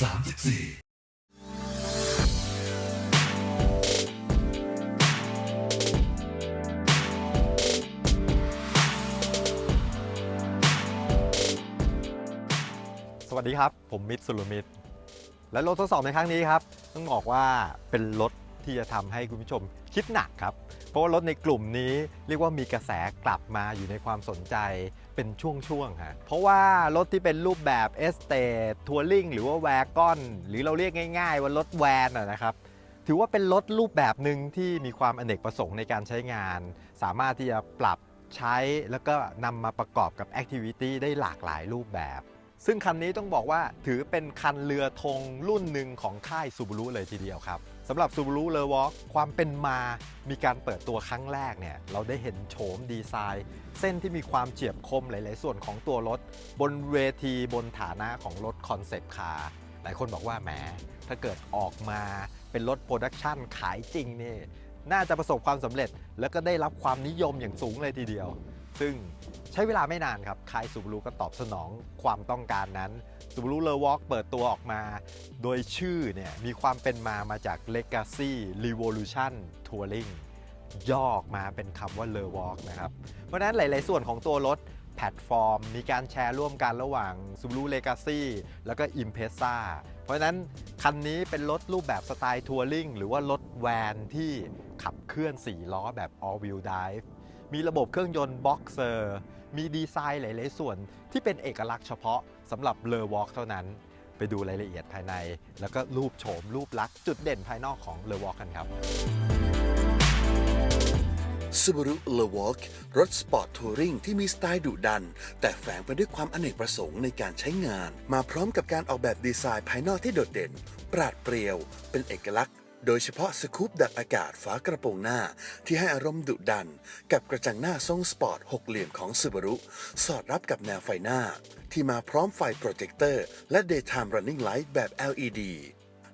สวัสดีครับ ผมมิตรสุรมิตร และรถทดสอบในครั้งนี้ครับ ต้องบอกว่าเป็นรถที่จะทำให้คุณผู้ชมคิดหนักครับ เพราะว่ารถในกลุ่มนี้เรียกว่ามีกระแสกลับมาอยู่ในความสนใจเป็นช่วงๆฮะเพราะว่ารถที่เป็นรูปแบบเอสเตทัวริงหรือว่าแวร์กอนหรือเราเรียกง่าย ๆ ว่ารถแวนนะครับถือว่าเป็นรถรูปแบบหนึ่งที่มีความอเนกประสงค์ในการใช้งาน สามารถที่จะปรับใช้แล้วก็นำมาประกอบกับแอคทิวิตี้ได้หลากหลายรูปแบบ ซึ่งคันนี้ต้องบอกว่าถือเป็นคันเรือธงรุ่นหนึ่งของค่ายซูบ a รุเลยทีเดียวครับ สำหรับซูบ a รุเลวอล์ความเป็นมามีการเปิดตัวครั้งแรกเนี่ยเราได้เห็นโฉมดีไซน์ เส้นที่มีความเฉียบคมหลาย ๆ ส่วนของตัวรถ บนเวทีบนฐานะของรถคอนเซปต์คาร์หลายคนบอกว่าแหมถ้าเกิดออกมาเป็นรถโปรดักชันขายจริงนี่น่าจะประสบความสำเร็จแล้วก็ได้รับความนิยมอย่างสูงเลยทีเดียว ซึ่งใช้เวลาไม่นานครับค่ายซูบ a รุก็ตอบสนองความต้องการนั้นซูบ a รุเลวอล์กเปิดตัวออกมา โดยชื่อเนี่ยมีความเป็นมามาจาก Legacy Revolution Touring ย่อออกมาเป็นคำว่าเลวอล์กนะครับ เพราะนั้นหลาย ๆ ส่วนของตัวรถแพลตฟอร์ม มีการแชร์ร่วมกันระหว่าง Subaru Legacy แล้วก็ Impreza เพราะฉะนั้นคันนี้เป็นรถรูปแบบสไตล์ทัวริงหรือว่ารถแวนที่ขับเคลื่อน 4 ล้อแบบ all wheel drive มีระบบเครื่องยนต์บ็อกเซอร์มีดีไซน์หลายๆ ส่วนที่เป็นเอกลักษณ์เฉพาะสำหรับเลอวอล์กเท่านั้น ไปดูรายละเอียดภายใน แล้วก็รูปโฉมรูปลักษณ์จุดเด่นภายนอกของเลอวอล์กกันครับ Subaru l e w a l k รถสปอร์ตทัวริงที่มีสไตล์ดุดัน แต่แฝงไปด้วยความอเนกประสงค์ในการใช้งาน มาพร้อมกับการออกแบบดีไซน์ภายนอกที่โดดเด่น ปราดเปรียว เป็นเอกลักษณ์ โดยเฉพาะสกูปดักอากาศฝากระโปรงหน้าที่ให้อารมณ์ดุดัน กับกระจังหน้าทรงสปอร์ตหกเหลี่ยมของ Subaru สอดรับกับแนวไฟหน้า ที่มาพร้อมไฟโปรเจคเตอร์และ Daytime Running Light แบบ LED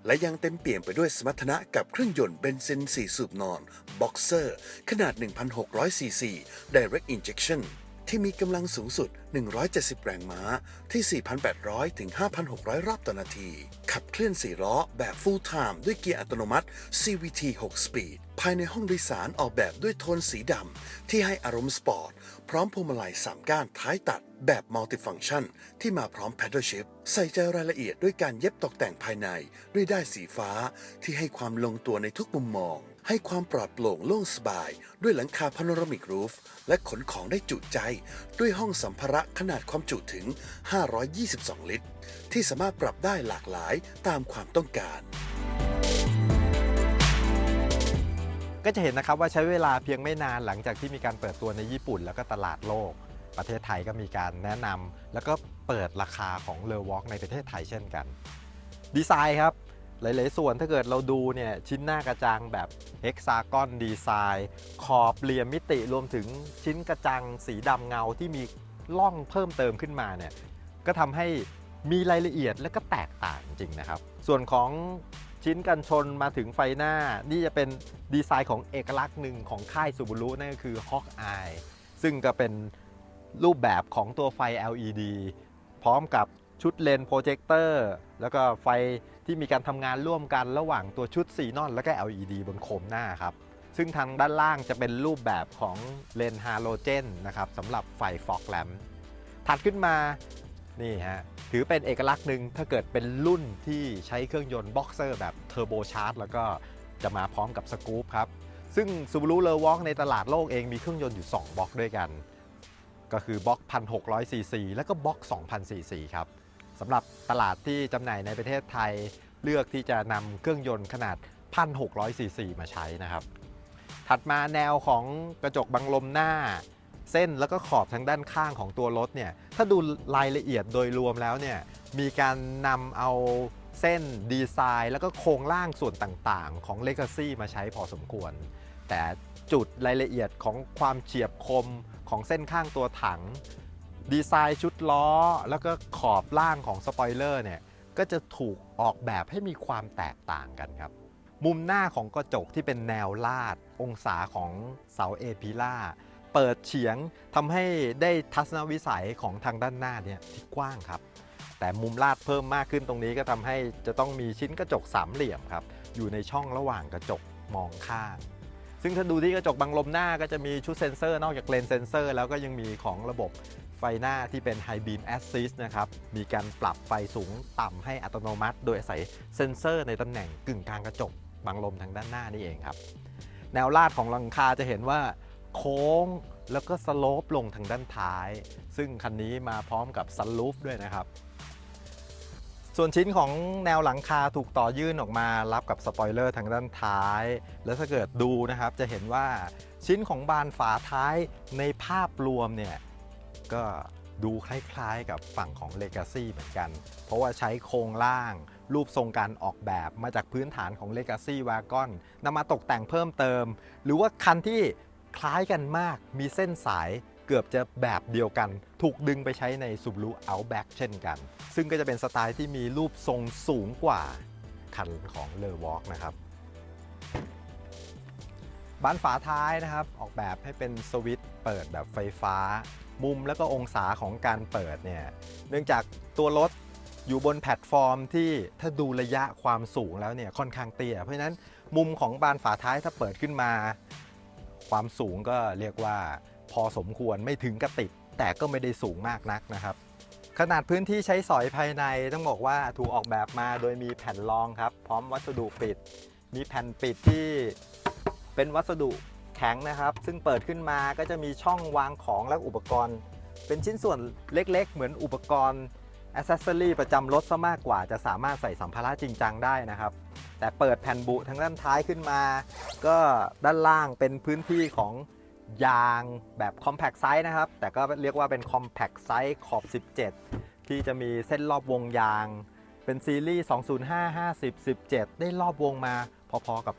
และยังเต็มเปี่ยมไปด้วยสมรรถนะกับเครื่องยนต์เบนซิน4สูบนอน Boxer ขนาด 1,600ซีซี Direct Injection ที่มีกำลังสูงสุด 170 แรงม้า ที่ 4,800 ถึง 5,600 รอบต่อนาที ขับเคลื่อน 4 ล้อ แบบ Full Time ด้วยเกียร์อัตโนมัติ CVT 6 Speed ภายในห้องโดยสารออกแบบด้วยโทนสีดำ ที่ให้อารมณ์สปอร์ต พร้อมพวงมาลัย 3 ก้านท้ายตัด แบบมัลติฟัง c t ชัน ที่มาพร้อม Paddle Shift ใส่ใจรายละเอียดด้วยการเย็บตกแต่งภายใน ด้วยด้ายสีฟ้า ที่ให้ความลงตัวในทุกมุมมอง ให้ความปลอดโปร่งโล่งสบาย ด้วยหลังคาพาโนรามิกรูฟ และขนของได้จุใจ ด้วยห้องสัมภาระขนาดความจุถึง 522 ลิตร ที่สามารถปรับได้หลากหลายตามความต้องการ ก็จะเห็นนะครับว่าใช้เวลาเพียงไม่นานหลังจากที่มีการเปิดตัวในญี่ปุ่น แล้วก็ตลาดโลก ประเทศไทยก็มีการแนะนำแล้วก็เปิดราคาของเลอวอล์กในประเทศไทยเช่นกัน ดีไซน์ครับ หลาย ๆ ส่วนถ้าเกิดเราดูเนี่ยชิ้นหน้ากระจังแบบเฮกซากอนดีไซน์ขอบเหลี่ยมมิติรวมถึงชิ้นกระจังสีดำเงาที่มีล่องเพิ่มเติมขึ้นมาเนี่ยก็ทำให้มีรายละเอียดและก็แตกต่างจริงนะครับ ส่วนของชิ้นกันชนมาถึงไฟหน้า นี่จะเป็นดีไซน์ของเอกลักษณ์หนึ่งของค่ายซูบูรุนั่นก็คือ Hawk Eye ซึ่งก็เป็นรูปแบบของตัวไฟ LED พร้อมกับชุดเลนโปรเจคเตอร์แล้วก็ไฟ ที่มีการทำงานร่วมกันระหว่างตัวชุดซีนอนและก็ LED บนโคมหน้าครับ ซึ่งทางด้านล่างจะเป็นรูปแบบของเลนฮาโลเจนนะครับสำหรับไฟฟอกแลมถัดขึ้นมานี่ฮะถือเป็นเอกลักษณ์หนึ่งถ้าเกิดเป็นรุ่นที่ใช้เครื่องยนต์บ็อกเซอร์แบบเทอร์โบชาร์จแล้วก็จะมาพร้อมกับสกู๊ปครับ ซึ่ง Subaru l e w a l k ในตลาดโลกเองมีเครื่องยนต์อยู่ 2บล็อกด้วยกัน ก็คือบล็อก 1,600ซีซีและก็บล็อก 2,000ซีซีครับ สำหรับตลาดที่จำหน่ายในประเทศไทย เลือกที่จะนำเครื่องยนต์ขนาด 1,600ซีซีมาใช้นะครับ ถัดมาแนวของกระจกบังลมหน้า เส้นแล้วก็ขอบทางด้านข้างของตัวรถเนี่ยถ้าดูรายละเอียดโดยรวมแล้วเนี่ยมีการนำเอาเส้นดีไซน์ แล้วก็โครงล่างส่วนต่างๆ ของ Legacy มาใช้พอสมควร แต่จุดรายละเอียดของความเฉียบคมของเส้นข้างตัวถัง ดีไซน์ชุดล้อ แล้วก็ขอบล่างของสปอยเลอร์เนี่ยก็จะถูกออกแบบให้มีความแตกต่างกันครับ มุมหน้าของกระจกที่เป็นแนวลาด องศาของเสาเอพิล่าเปิดเฉียงทำให้ได้ทัศนวิสัยของทางด้านหน้าเนี่ยที่กว้างครับ แต่มุมลาดเพิ่มมากขึ้นตรงนี้ก็ทำให้จะต้องมีชิ้นกระจกสามเหลี่ยมครับ อยู่ในช่องระหว่างกระจกมองข้าง ซึ่งถ้าดูที่กระจกบังลมหน้าก็จะมีชุดเซ็นเซอร์นอกจากเลนส์เซ็นเซอร์ แล้วก็ยังมีของระบบ ฟหน้าที่เป็น High Beam Assist นะครับ มีการปรับไฟสูงต่ำให้อัตโนมัติ โดยอาศัยเซ็นเซอร์ในตำแหน่งกึ่งกลางกระจกบังลมทางด้านหน้านี่เองครับ แนวลาดของหลังคาจะเห็นว่าโค้งแล้วก็สโลปลงทางด้านท้าย ซึ่งคันนี้มาพร้อมกับซันลูฟด้วยนะครับส่วนชิ้นของแนวหลังคาถูกต่อยื่นออกมารับกับสปอยเลอร์ทางด้านท้าย แล้วถ้าเกิดดูนะครับจะเห็นว่าชิ้นของบานฝาท้ายในภาพรวมเนี่ย ก็ดูคล้ายๆกับฝั่งของ Legacy เหมือนกัน เพราะว่าใช้โครงล่าง รูปทรงการออกแบบมาจากพื้นฐานของ Legacy Wagon นำมาตกแต่งเพิ่มเติม หรือว่าคันที่คล้ายกันมากมีเส้นสายเกือบจะแบบเดียวกัน ถูกดึงไปใช้ใน Subaru Outback เช่นกัน ซึ่งก็จะเป็นสไตล์ที่มีรูปทรงสูงกว่าคันของ l e w a l k นะครับ บานฝาท้ายนะครับ ออกแบบให้เป็นสวิตช์เปิดแบบไฟฟ้า มุมและก็องศาของการเปิดเนี่ยเนื่องจากตัวรถอยู่บนแพลตฟอร์มที่ถ้าดูระยะความสูงแล้วเนี่ยค่อนข้างเตี้ย เพราะฉะนั้นมุมของบานฝาท้ายถ้าเปิดขึ้นมา ความสูงก็เรียกว่าพอสมควรไม่ถึงกระติด แต่ก็ไม่ได้สูงมากนักนะครับขนาดพื้นที่ใช้สอยภายในต้องบอกว่าถูกออกแบบมาโดยมีแผ่นรองครับ พร้อมวัสดุปิด มีแผ่นปิดที่ เป็นวัสดุแข็งนะครับ ซึ่งเปิดขึ้นมาก็จะมีช่องวางของและอุปกรณ์ เป็นชิ้นส่วนเล็กๆ เหมือนอุปกรณ์อ c เซสซอรีประจำรถซะมากกว่าจะสามารถใส่สัมภาระจริงจังได้นะครับ แต่เปิดแผ่นบุทางด้านท้ายขึ้นมา ก็ด้านล่างเป็นพื้นที่ของยางแบบ Compact Size นะครับ แต่ก็เรียกว่าเป็น Compact Size ขอบ 17 ที่จะมีเส้นรอบวงยาง เป็นซีรีส์ 205 50 17 ได้รอบวงมา พอๆกับ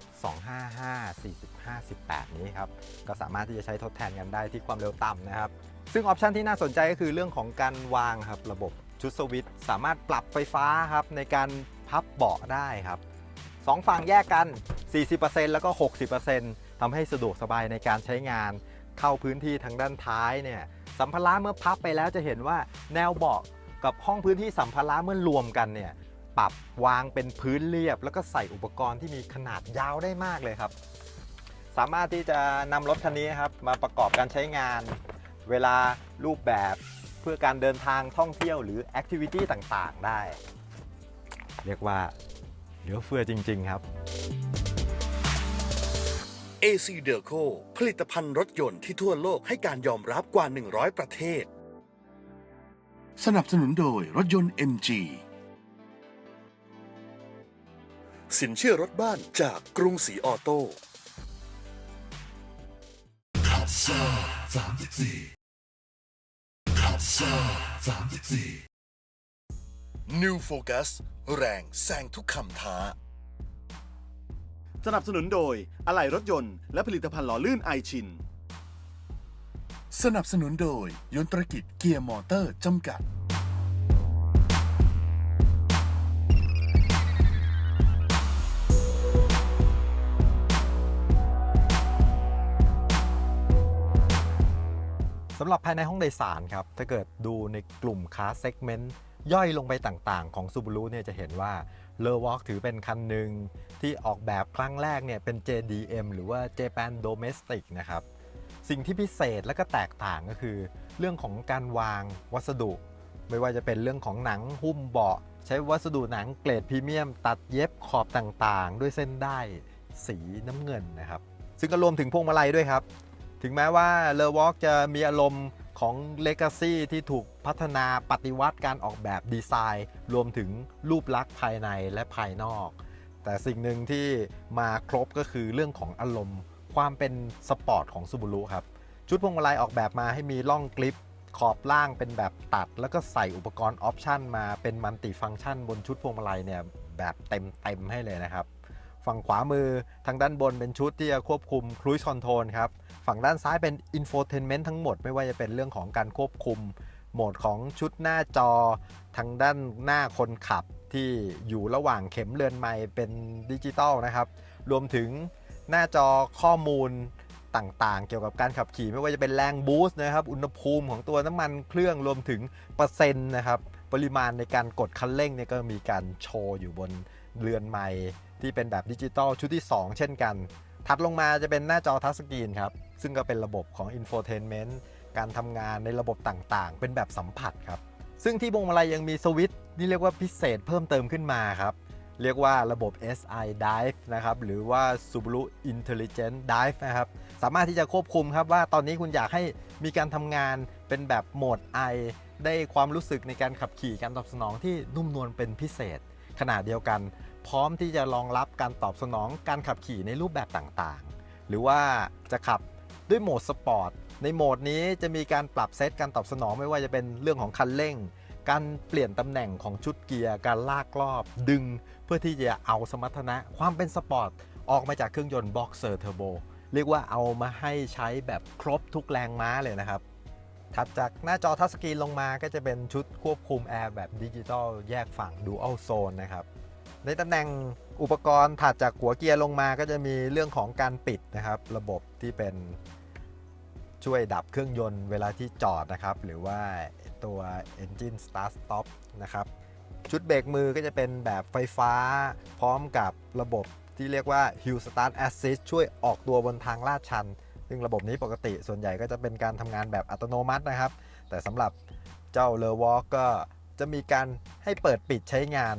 255 45 18นี้ครับ ก็สามารถที่จะใช้ทดแทนกันได้ที่ความเร็วต่ำนะครับ ซึ่งออปชันที่น่าสนใจก็คือเรื่องของการวางครับระบบชุดสวิตช์สามารถปรับไฟฟ้าครับในการพับเบาะได้ครับสองฝั่งแยกกัน 40%แล้วก็ 60%ทำให้สะดวกสบายในการใช้งาน เข้าพื้นที่ทางด้านท้ายเนี่ยสัมภาระเมื่อพับไปแล้วจะเห็นว่าแนวเบาะกับห้องพื้นที่สัมภาระเมื่อรวมกันเนี่ย ปรับวางเป็นพื้นเรียบ แล้วก็ใส่อุปกรณ์ที่มีขนาดยาวได้มากเลยครับ สามารถที่จะนำรถคันนี้ครับมาประกอบการใช้งาน เวลารูปแบบเพื่อการเดินทางท่องเที่ยวหรือแอคทิวิตี้ต่างๆ ได้ เรียกว่าเหลือเฟือจริง ๆ ครับ AC d e l c o ผลิตภัณฑ์รถยนต์ที่ทั่วโลกให้การยอมรับกว่า 100 ประเทศ สนับสนุนโดยรถยนต์ MG สินเชื่อรถบ้านจากกรุงศรีออโต้ New Focus แรงแซงทุกคำท้า สนับสนุนโดยอะไหล่รถยนต์และผลิตภัณฑ์หล่อลื่นไอชิน สนับสนุนโดยยนตรกิจเกียร์มอเตอร์จำกัดำหรับภายในห้องโดยสารครับ ถ้าเกิดดูในกลุ่มคาสเซกเมนต์ย่อยลงไปต่างๆ ของ Subaru เนี่ยจะเห็นว่า l e w a l k ถือเป็นคันหนึ่งที่ออกแบบครั้งแรกเนี่ยเป็น JDM หรือว่า Japan Domestic นะครับ สิ่งที่พิเศษและก็แตกต่างก็คือ เรื่องของการวางวัสดุ ไม่ว่าจะเป็นเรื่องของหนังหุ้มเบาะ ใช้วัสดุหนังเกรดพรีเมียม ตัดเย็บขอบต่างๆ ด้วยเส้นได้สีน้ำเงินนะครับ ซึ่งก็รวมถึงพวงมาลัยด้วยครับ ถึงแม้ว่าเลอวอล์กจะมีอารมณ์ของ Legacy ที่ถูกพัฒนาปฏิวัติการออกแบบดีไซน์ รวมถึงรูปลักษณ์ภายในและภายนอก แต่สิ่งหนึ่งที่มาครบก็คือเรื่องของอารมณ์ ความเป็นสปอร์ตของ Subaru ครับ ชุดพวงมาลัยออกแบบมาให้มีร่องกลิปขอบล่างเป็นแบบตัด แล้วก็ใส่อุปกรณ์ออปชันมาเป็นมัลติฟังก์ชันบนชุดพวงมาลัยเนี่ยแบบเต็มเต็มๆให้เลยนะครับ ฝั่งขวามือทางด้านบนเป็นชุดที่จะควบคุม Cruise Control ครับ ฝั่งด้านซ้ายเป็น Infotainment ทั้งหมดไม่ว่าจะเป็นเรื่องของการควบคุมโหมดของชุดหน้าจอ ทางด้านหน้าคนขับที่อยู่ระหว่างเข็มเรือนไม้เป็นดิจิตอลนะครับ รวมถึงหน้าจอข้อมูลต่างๆ เกี่ยวกับการขับขี่ไม่ว่าจะเป็นแรงบูสต์นะครับ อุณหภูมิของตัวน้ำมันเครื่องรวมถึงเปอร์เซ็นต์นะครับ ปริมาณในการกดคันเร่งเนี่ยก็มีการโชว์อยู่บนเรือนไม้ ที่เป็นแบบดิจิตอลชุดที่ 2 เช่นกัน ถัดลงมาจะเป็นหน้าจอทัชสกรีนครับ ซึ่งก็เป็นระบบของ Infotainment การทำงานในระบบต่างๆ เป็นแบบสัมผัสครับ ซึ่งที่วงมาลัยยังมีสวิตช์ที่เรียกว่าพิเศษเพิ่มเติมขึ้นมาครับ เรียกว่าระบบ SI Dive นะครับ หรือว่า Subaru Intelligent Dive นะครับ สามารถที่จะควบคุมครับว่าตอนนี้คุณอยากให้มีการทำงานเป็นแบบโหมด I ได้ความรู้สึกในการขับขี่การตอบสนองที่นุ่มนวลเป็นพิเศษขณะเดียวกัน พร้อมที่จะรองรับการตอบสนองการขับขี่ในรูปแบบต่างๆ หรือว่าจะขับด้วยโหมดสปอร์ต ในโหมดนี้จะมีการปรับเซตการตอบสนองไม่ว่าจะเป็นเรื่องของคันเร่ง การเปลี่ยนตำแหน่งของชุดเกียร์ การลากรอบดึง เพื่อที่จะเอาสมรรถนะความเป็นสปอร์ตออกมาจากเครื่องยนต์บ็อกเซอร์เทอร์โบเรียกว่าเอามาให้ใช้แบบครบทุกแรงม้าเลยนะครับ ถัดจากหน้าจอทัชสกรีนลงมาก็จะเป็นชุดควบคุมแอร์แบบดิจิตอลแยกฝั่ง Dual Zone นะครับ ในตำแหน่งอุปกรณ์ถัดจากหัวเกียร์ลงมาก็จะมีเรื่องของการปิดนะครับ ระบบที่เป็นช่วยดับเครื่องยนต์เวลาที่จอดนะครับ หรือว่าตัว Engine Start Stop นะครับ ชุดเบรกมือก็จะเป็นแบบไฟฟ้าพร้อมกับระบบที่เรียกว่า Hill Start Assist ช่วยออกตัวบนทางลาดชัน ซึ่งระบบนี้ปกติส่วนใหญ่ก็จะเป็นการทำงานแบบอัตโนมัตินะครับ แต่สำหรับเจ้า l e w a l k ก็จะมีการให้เปิดปิดใช้งาน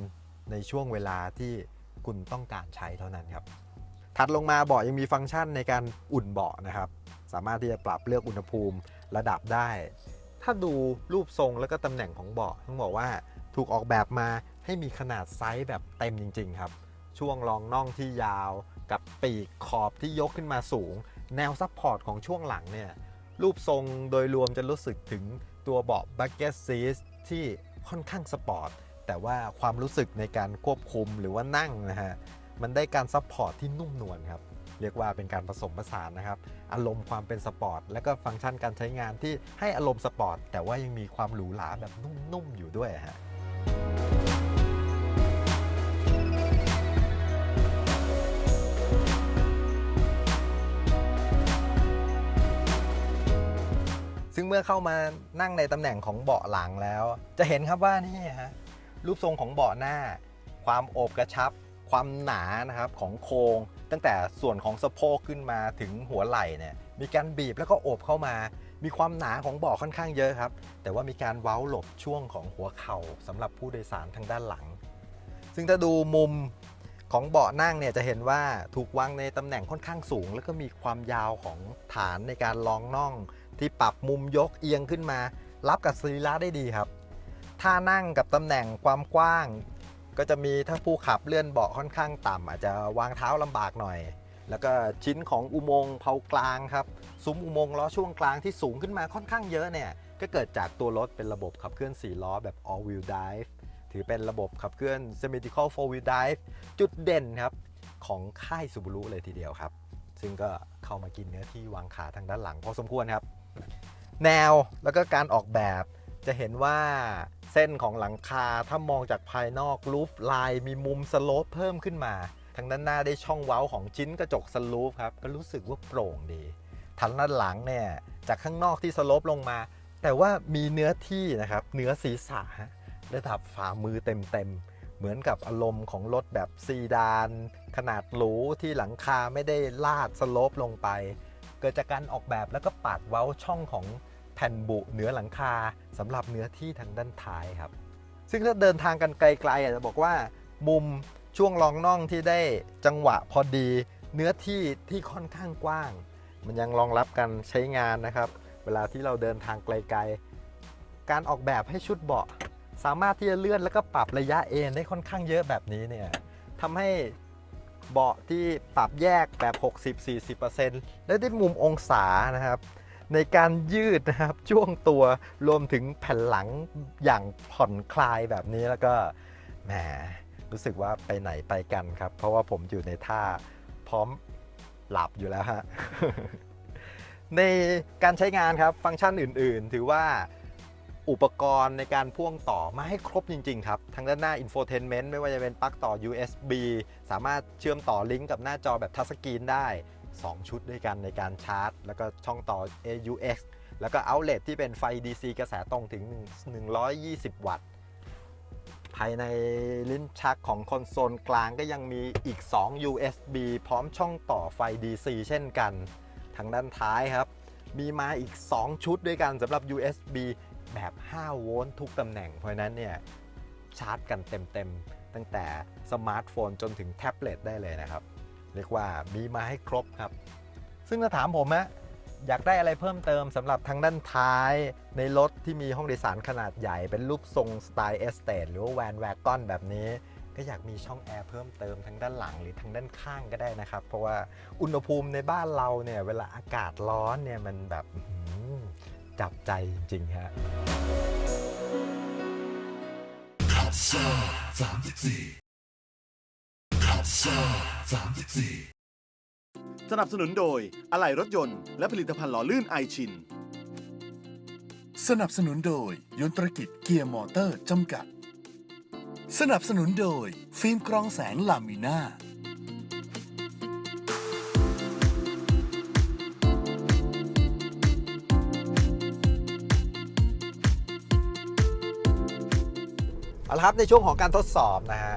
ในช่วงเวลาที่คุณต้องการใช้เท่านั้นครับ ถัดลงมาเบาะยังมีฟังก์ชันในการอุ่นเบาะนะครับ สามารถที่จะปรับเลือกอุณหภูมิระดับได้ ถ้าดูรูปทรงแล้วก็ตำแหน่งของเบาะต้องบอกว่าถูกออกแบบมาให้มีขนาดไซส์แบบเต็มจริง ๆ ครับ ช่วงรองน่องที่ยาว กับปีกขอบที่ยกขึ้นมาสูง แนวซัพพอร์ตของช่วงหลังเนี่ยรูปทรงโดยรวมจะรู้สึกถึงตัวเบาะ bucket seat ที่ค่อนข้างสปอร์ต แต่ว่าความรู้สึกในการควบคุมหรือว่านั่งนะฮะมันได้การซัพพอร์ตที่นุ่มนวลครับเรียกว่าเป็นการผสมผสานนะครับ อารมณ์ความเป็นสปอร์ต และก็ฟังก์ชันการใช้งานที่ให้อารมณ์สปอร์ต แต่ว่ายังมีความหรูหราแบบนุ่ม ๆ อยู่ด้วยฮะซึ่งเมื่อเข้ามานั่งในตำแหน่งของเบาะหลังแล้ว จะเห็นครับว่านี่ฮะ รูปทรงของเบาะหน้า ความโอบกระชับ ความหนานะครับของโครงตั้งแต่ส่วนของสะโพกขึ้นมาถึงหัวไหล่เนี่ยมีการบีบแล้วก็โอบเข้ามา มีความหนาของเบาะค่อนข้างเยอะครับ แต่ว่ามีการเว้าหลบช่วงของหัวเข่าสำหรับผู้โดยสารทางด้านหลัง ซึ่งถ้าดูมุมของเบาะนั่งเนี่ยจะเห็นว่าถูกวางในตำแหน่งค่อนข้างสูง แล้วก็มีความยาวของฐานในการรองน่อง ที่ปรับมุมยกเอียงขึ้นมา รับกับสรีระได้ดีครับ ท่านั่งกับตำแหน่งความกว้าง ก็จะมีถ้าผู้ขับเลื่อนเบาะค่อนข้างต่ำอาจจะวางเท้าลำบากหน่อย แล้วก็ชิ้นของอุโมงค์เพากลางครับซุ้มอุโมงค์ล้อช่วงกลางที่สูงขึ้นมาค่อนข้างเยอะเนี่ยก็เกิดจากตัวรถเป็นระบบขับเคลื่อน 4 ล้อแบบ all wheel drive ถือเป็นระบบขับเคลื่อน symmetrical four wheel drive จุดเด่นครับของค่ายซูบูรุเลยทีเดียวครับ ซึ่งก็เข้ามากินเนื้อที่วางขาทางด้านหลังพอสมควรครับ แนวแล้วก็การออกแบบ จะเห็นว่าเส้นของหลังคาถ้ามองจากภายนอกรูฟลายมีมุมสโลปเพิ่มขึ้นมา ทางด้านหน้าได้ช่องเว้าของชิ้นกระจกสลูปครับ ก็รู้สึกว่าโปร่งดีทางด้านหลังเนี่ยจากข้างนอกที่สโลปลงมา แต่ว่ามีเนื้อที่นะครับเนื้อศีรษะระดับฝ่ามือเต็มๆเหมือนกับอารมณ์ของรถแบบซีดาน ขนาดหรูที่หลังคาไม่ได้ลาดสโลปลงไป เกิดจากการออกแบบแล้วก็ปาดเว้าช่องของ แผ่นบุเหนือหลังคาสำหรับเนื้อที่ทางด้านท้ายครับ ซึ่งถ้าเดินทางกันไกลๆอาจจะบอกว่า มุมช่วงรองน่องที่ได้จังหวะพอดี เนื้อที่ที่ค่อนข้างกว้าง มันยังรองรับการใช้งานนะครับ เวลาที่เราเดินทางไกลๆ การออกแบบให้ชุดเบาะ สามารถที่จะเลื่อนแล้วก็ปรับระยะเอนได้ค่อนข้างเยอะแบบนี้เนี่ยทำให้เบาะที่ปรับแยกแบบ 60-40%และได้มุมองศานะครับ ในการยืดนะครับช่วงตัวรวมถึงแผ่นหลังอย่างผ่อนคลายแบบนี้แล้วก็แหมรู้สึกว่าไปไหนไปกันครับ เพราะว่าผมอยู่ในท่าพร้อมหลับอยู่แล้วฮะในการใช้งานครับฟังก์ชันอื่น ๆ ถือว่าอุปกรณ์ในการพ่วงต่อมาให้ครบจริง ๆ ครับทั้งด้านหน้า infotainment ไม่ว่าจะเป็นปลั๊กต่อ USB สามารถเชื่อมต่อลิงก์กับหน้าจอแบบทัชสกรีนได้ 2 ชุดด้วยกันในการชาร์จ แล้วก็ช่องต่อ AUX แล้วก็ outlet ที่เป็นไฟ DC กระแสตรงถึง 120 วัตต์ ภายในลิ้นชักของคอนโซลกลางก็ยังมีอีก 2 USB พร้อมช่องต่อไฟ DC เช่นกัน ทางด้านท้ายครับ มีมาอีก 2 ชุดด้วยกันสำหรับ USB แบบ 5 โวลต์ทุกตำแหน่ง เพราะนั้นเนี่ยชาร์จกันเต็มๆ ตั้งแต่สมาร์ทโฟนจนถึงแท็บเล็ตได้เลยนะครับ เรียกว่ามีมาให้ครบครับ ซึ่งถ้าถามผมอะอยากได้อะไรเพิ่มเติมสำหรับทางด้านท้าย ในรถที่มีห้องโดยสารขนาดใหญ่ เป็นรูปทรงสไตล์เอสเตดหรือว่าแวนแวกกอนแบบนี้ ก็อยากมีช่องแอร์เพิ่มเติมทั้งด้านหลังหรือทางด้านข้างก็ได้นะครับ เพราะว่าอุณหภูมิในบ้านเราเนี่ยเวลาอากาศร้อนเนี่ยมันแบบจับใจจริงๆฮะ3.4 สนับสนุนโดยอะไหล่รถยนต์และผลิตภัณฑ์หล่อลื่นไอชิน สนับสนุนโดยยนตรกิจเกียร์มอเตอร์จำกัด สนับสนุนโดย ฟิล์มกรองแสงลามิน่า เอาละครับในช่วงของการทดสอบนะฮะ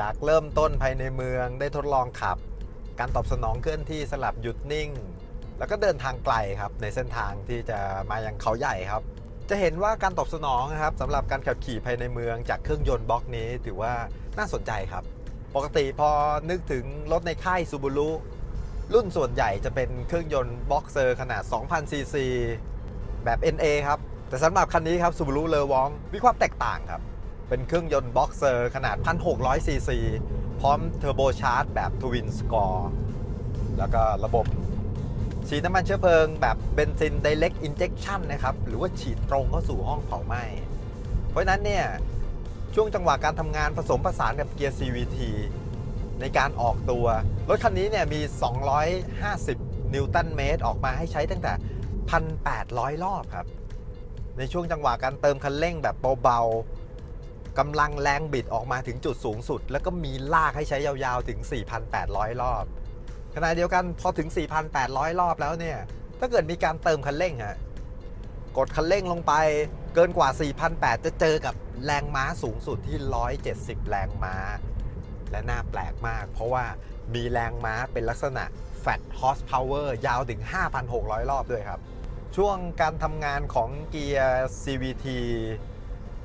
จากเริ่มต้นภายในเมืองได้ทดลองขับ การตอบสนองเคลื่อนที่สลับหยุดนิ่ง แล้วก็เดินทางไกลครับในเส้นทางที่จะมายังเขาใหญ่ครับ จะเห็นว่าการตอบสนองนะครับสำหรับการขับขี่ภายในเมืองจากเครื่องยนต์บล็อกนี้ถือว่าน่าสนใจครับ ปกติพอนึกถึงรถในค่ายซูบูรุรุ่นส่วนใหญ่จะเป็นเครื่องยนต์บ็อกเซอร์ขนาด 2,000 ซีซีแบบ NA ครับ แต่สำหรับคันนี้ครับ Subaru l e w o n มีความแตกต่างครับ เป็นเครื่องยนต์บ็อกเซอร์ขนาด 1,600ซีซีพร้อมเทอร์โบชาร์จแบบทวินสกอร์แล้วก็ระบบฉีดน้ำมันเชื้อเพลิงแบบเบนซิน Direct Injection นะครับ หรือว่าฉีดตรงเข้าสู่ห้องเผาไหม้ เพราะฉะนั้นเนี่ย ช่วงจังหวะการทำงานผสมผสานกับเกียร์ CVT ในการออกตัว รถคันนี้เนี่ยมี 250 นิวตันเมตรออกมาให้ใช้ตั้งแต่ 1,800 รอบครับ ในช่วงจังหวะการเติมคันเร่งแบบเบาๆ กำลังแรงบิดออกมาถึงจุดสูงสุด แล้วก็มีลากให้ใช้ยาวๆถึง 4,800 รอบ ขณะเดียวกันพอถึง 4,800 รอบแล้วเนี่ย ถ้าเกิดมีการเติมคันเร่งฮะกดคันเร่งลงไปเกินกว่า 4,800 จะเจอกับแรงม้าสูงสุดที่ 170 แรงม้า และน่าแปลกมาก เพราะว่ามีแรงม้าเป็นลักษณะ Fat Horsepower ยาวถึง 5,600 รอบด้วยครับ ช่วงการทำงานของเกียร์ CVT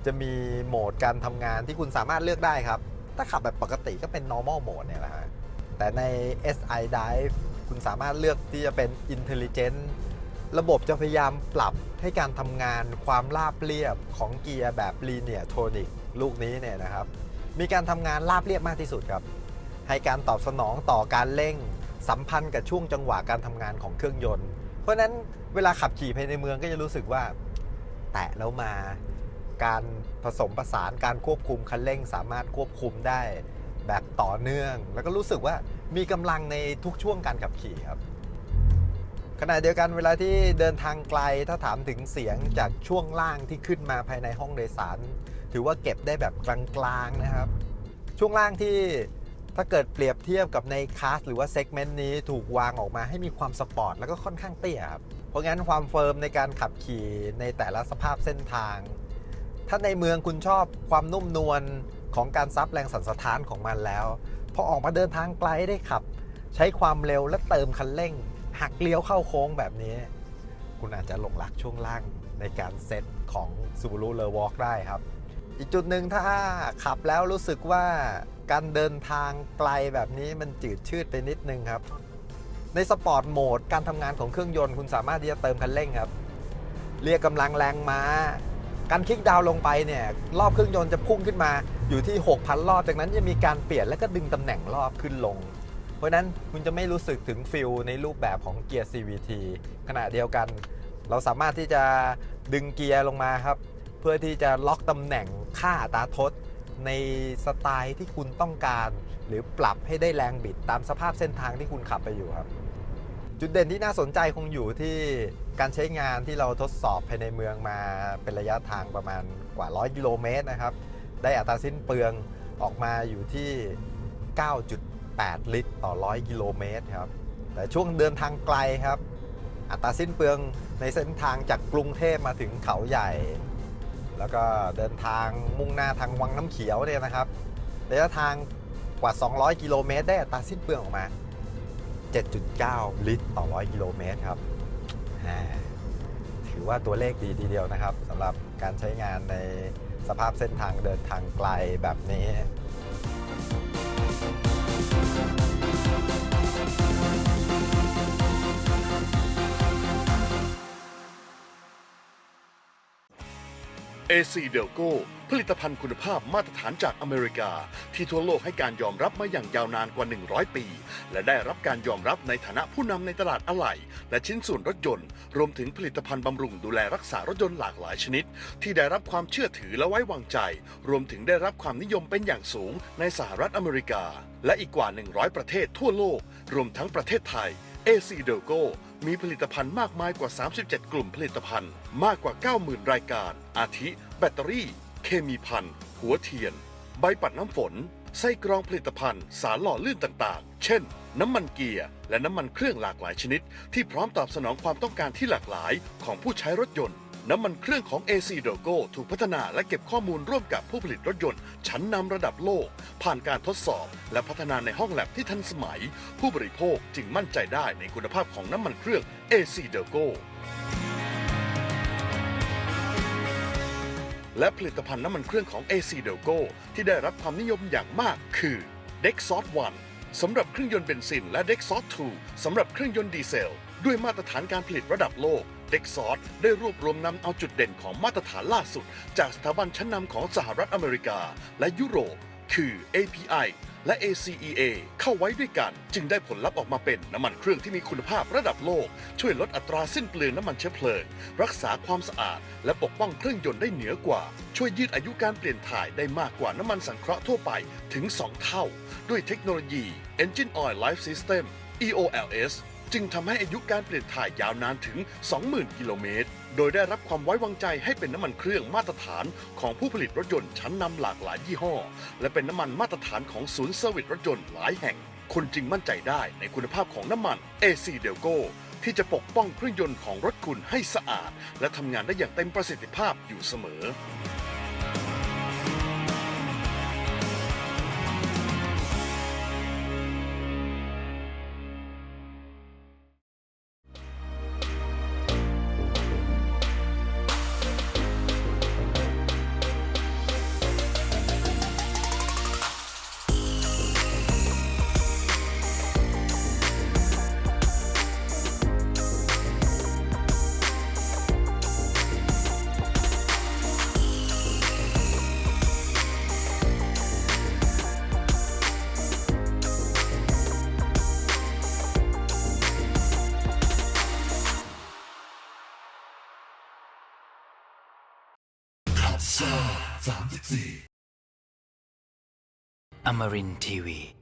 จะมีโหมดการทำงานที่คุณสามารถเลือกได้ครับ ถ้าขับแบบปกติก็เป็น normal mode เนี่ยแหละฮะ แต่ใน SI Drive คุณสามารถเลือกที่จะเป็น Intelligent ระบบจะพยายามปรับให้การทำงานความราบเรียบของเกียร์แบบ Linear Tonic ลูกนี้เนี่ยนะครับ มีการทำงานราบเรียบมากที่สุดครับ ให้การตอบสนองต่อการเร่งสัมพันธ์กับช่วงจังหวะการทำงานของเครื่องยนต์ เพราะฉะนั้นเวลาขับขี่ภายในเมืองก็จะรู้สึกว่า แตะแล้วมา การผสมผสานการควบคุมคันเร่ง สามารถควบคุมได้แบบต่อเนื่อง แล้วก็รู้สึกว่ามีกำลังในทุกช่วงการขับขี่ครับขณะเดียวกันเวลาที่เดินทางไกลถ้าถามถึงเสียงจากช่วงล่างที่ขึ้นมาภายในห้องโดยสาร ถือว่าเก็บได้แบบกลางๆนะครับ ช่วงล่างที่ถ้าเกิดเปรียบเทียบกับในคลาสหรือว่าเซกเมนต์นี้ถูกวางออกมาให้มีความสปอร์ตแล้วก็ค่อนข้างเตี้ยครับเพราะงั้นความเฟิร์มในการขับขี่ในแต่ละสภาพเส้นทาง ถ้าในเมืองคุณชอบความนุ่มนวลของการซับแรงสั่นสะท้านของมันแล้ว พอออกมาเดินทางไกลได้ขับ ใช้ความเร็วและเติมคันเร่ง หักเลี้ยวเข้าโค้งแบบนี้ คุณอาจจะหลงรักช่วงล่างในการเซตของ Subaru l e w a l k ได้ครับ อีกจุดหนึ่งถ้าขับแล้วรู้สึกว่าการเดินทางไกลแบบนี้มันจืดชืดไปนิดนึงครับ ในสปอร์ตโหมดการทำงานของเครื่องยนต์คุณสามารถที่จะเติมคันเร่งครับ เรียกกำลังแรงม้า การคลิกดาวลงไปเนี่ยรอบเครื่องยนต์จะพุ่งขึ้นมาอยู่ที่ 6,000 รอบ จากนั้นจะมีการเปลี่ยนแล้วก็ดึงตำแหน่งรอบขึ้นลง เพราะนั้นคุณจะไม่รู้สึกถึงฟิลในรูปแบบของเกียร์ CVT ขณะเดียวกัน เราสามารถที่จะดึงเกียร์ลงมาครับ เพื่อที่จะล็อกตำแหน่งค่าตาทดในสไตล์ที่คุณต้องการ หรือปรับให้ได้แรงบิดตามสภาพเส้นทางที่คุณขับไปอยู่ครับ จุดเด่นที่น่าสนใจคงอยู่ที่การใช้งานที่เราทดสอบภายในเมืองมาเป็นระยะทางประมาณกว่า 100 กิโลเมตรนะครับ ได้อัตราสิ้นเปลืองออกมาอยู่ที่ 9.8 ลิตร ต่อ 100 กิโลเมตรครับ แต่ช่วงเดินทางไกลครับ อัตราสิ้นเปลืองในเส้นทางจากกรุงเทพมาถึงเขาใหญ่ แล้วก็เดินทางมุ่งหน้าทางวังน้ำเขียวเนี่ยนะครับ ระยะทางกว่า 200 กิโลเมตร ได้อัตราสิ้นเปลืองออกมา 7.9 ลิตรต่อ 100 กิโลเมตรครับ ถือว่าตัวเลขดีทีเดียวนะครับสำหรับการใช้งานในสภาพเส้นทางเดินทางไกลแบบนี้ AC d e l c o ผลิตภัณฑ์คุณภาพมาตรฐานจากอเมริกา ที่ทั่วโลกให้การยอมรับมาอย่างยาวนานกว่า 100 ปี และได้รับการยอมรับในฐานะผู้นำในตลาดอะไหล่และชิ้นส่วนรถยนต์ รวมถึงผลิตภัณฑ์บำรุงดูแลรักษารถยนต์หลากหลายชนิด ที่ได้รับความเชื่อถือและไว้วางใจ รวมถึงได้รับความนิยมเป็นอย่างสูงในสหรัฐอเมริกา และอีกกว่า 100 ประเทศทั่วโลก รวมทั้งประเทศไทย AC d e l c o มีผลิตภัณฑ์มากมายกว่า 37 กลุ่มผลิตภัณฑ์ มากกว่า 90,000 รายการ อาทิ แบตเตอรี่ เคมีพันหัวเทียน ใบปัดน้ำฝน ไส้กรองผลิตภัณฑ์ สารหล่อลื่นต่างๆ เช่น น้ำมันเกียร์ และน้ำมันเครื่องหลากหลายชนิด ที่พร้อมตอบสนองความต้องการที่หลากหลายของผู้ใช้รถยนต์ น้ำมันเครื่องของ AC d o g o ถูกพัฒนาและเก็บข้อมูลร่วมกับผู้ผลิตรถยนต์ ชั้นนำระดับโลก ผ่านการทดสอบ และพัฒนาในห้องแลบที่ทันสมัย ผู้บริโภคจึงมั่นใจได้ในคุณภาพของน้ำมันเครื่อง AC d o g o และผลิตภัณฑ์น้ำมันเครื่องของ AC d e l c o ที่ได้รับความนิยมอย่างมากคือ Dexos 1สำหรับเครื่องยนต์เบนซินและ Dexos 2สำหรับเครื่องยนต์ดีเซล ด้วยมาตรฐานการผลิตระดับโลก Dexos ได้รวบรวมนำเอาจุดเด่นของมาตรฐานล่าสุด จากสถาบันชั้นนำของสหรัฐอเมริกา และยุโรป คือ API และ ACEA เข้าไว้ด้วยกัน จึงได้ผลลัพธ์ออกมาเป็นน้ำมันเครื่องที่มีคุณภาพระดับโลก ช่วยลดอัตราสิ้นเปลืองน้ำมันเชื้อเพลิง รักษาความสะอาด และปกป้องเครื่องยนต์ได้เหนือกว่า ช่วยยืดอายุการเปลี่ยนถ่ายได้มากกว่าน้ำมันสังเคราะห์ทั่วไปถึง 2 เท่า ด้วยเทคโนโลยี Engine Oil Life System EOLS จึงทำให้อายุการเปลี่ยนถ่ายยาวนานถึง 20,000 กิโลเมตร โดยได้รับความไว้วางใจให้เป็นน้ำมันเครื่องมาตรฐานของผู้ผลิตรถยนต์ชั้นนำหลากหลายยี่ห้อ และเป็นน้ำมันมาตรฐานของศูนย์เซอร์วิสรถยนต์หลายแห่งคุณจึงมั่นใจได้ในคุณภาพของน้ำมัน AC d e l c o ที่จะปกป้องเครื่องยนต์ของรถคุณให้สะอาด และทำงานได้อย่างเต็มประสิทธิภาพอยู่เสมอ Amarin Tiwi.